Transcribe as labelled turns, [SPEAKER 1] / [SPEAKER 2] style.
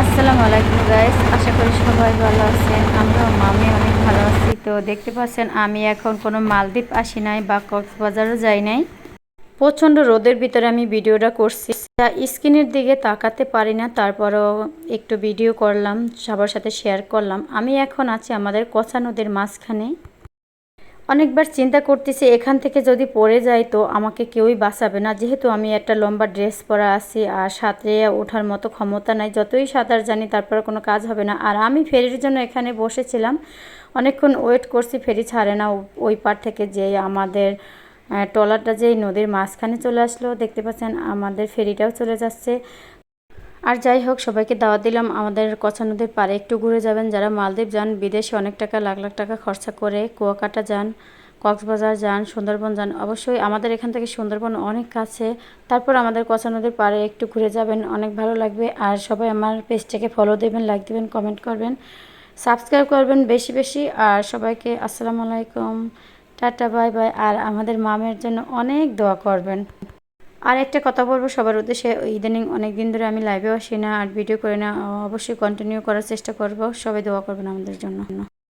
[SPEAKER 1] আসসালামু আলাইকুম গাইস আশা করি সবাই ভালো আছেন। আমরাও মামি অনেক ভালো আছি। তো দেখতে পাচ্ছেন, আমি এখন কোনো মালদ্বীপ আসি নাই বা কক্সবাজারও যাই নাই। প্রচণ্ড রোদের ভিতরে আমি ভিডিওটা করছি। স্ক্রিনের দিকে তাকাতে পারি না, তারপরও একটু ভিডিও করলাম, সবার সাথে শেয়ার করলাম। আমি এখন আছি আমাদের কচা নদীর মাঝখানে। অনেকবার চিন্তা করতেছি, এখান থেকে যদি পড়ে যাই তো আমাকে কেউই বাঁচাবে না। যেহেতু আমি একটা লম্বা ড্রেস পরা আছি আর সাঁতরে ওঠার মতো ক্ষমতা নাই, যতই সাঁতার জানি তারপরে কোনো কাজ হবে না। আর আমি ফেরির জন্য এখানে বসেছিলাম, অনেকক্ষণ ওয়েট করছি, ফেরি ছাড়ে না। ওই পার থেকে যে আমাদের ট্রলারটা যেই নদীর মাঝখানে চলে আসলো, দেখতে পাচ্ছেন আমাদের ফেরিটাও চলে যাচ্ছে। আর যাই হোক, সবাইকে দাওয়াত দিলাম। আমাদের কচা নদীর পাড়ে একটু ঘুরে যাবেন। যারা মালদ্বীপ যান, বিদেশে অনেক টাকা, লাখ লাখ টাকা খরচা করে কুয়াকাটা যান, কক্সবাজার যান, সুন্দরবন যান, অবশ্যই আমাদের এখান থেকে সুন্দরবন অনেক কাছে। তারপর আমাদের কচা নদীর পাড়ে একটু ঘুরে যাবেন, অনেক ভালো লাগবে। আর সবাই আমার পেজটাকে ফলো দেবেন লাইক দেবেন কমেন্ট করবেন সাবস্ক্রাইব করবেন বেশি বেশি। আর সবাইকে আসসালামু আলাইকুম। টাটা বাই বাই আর আমাদের মামের জন্য অনেক দোয়া করবেন। আর একটা কথা বলব সবার উদ্দেশ্যে, ইদানিং অনেক দিন ধরে আমি লাইভেও আসি না, আর ভিডিও করি না, অবশ্যই কন্টিনিউ করার চেষ্টা করব। সবাই দোয়া করবেন আমাদের জন্য।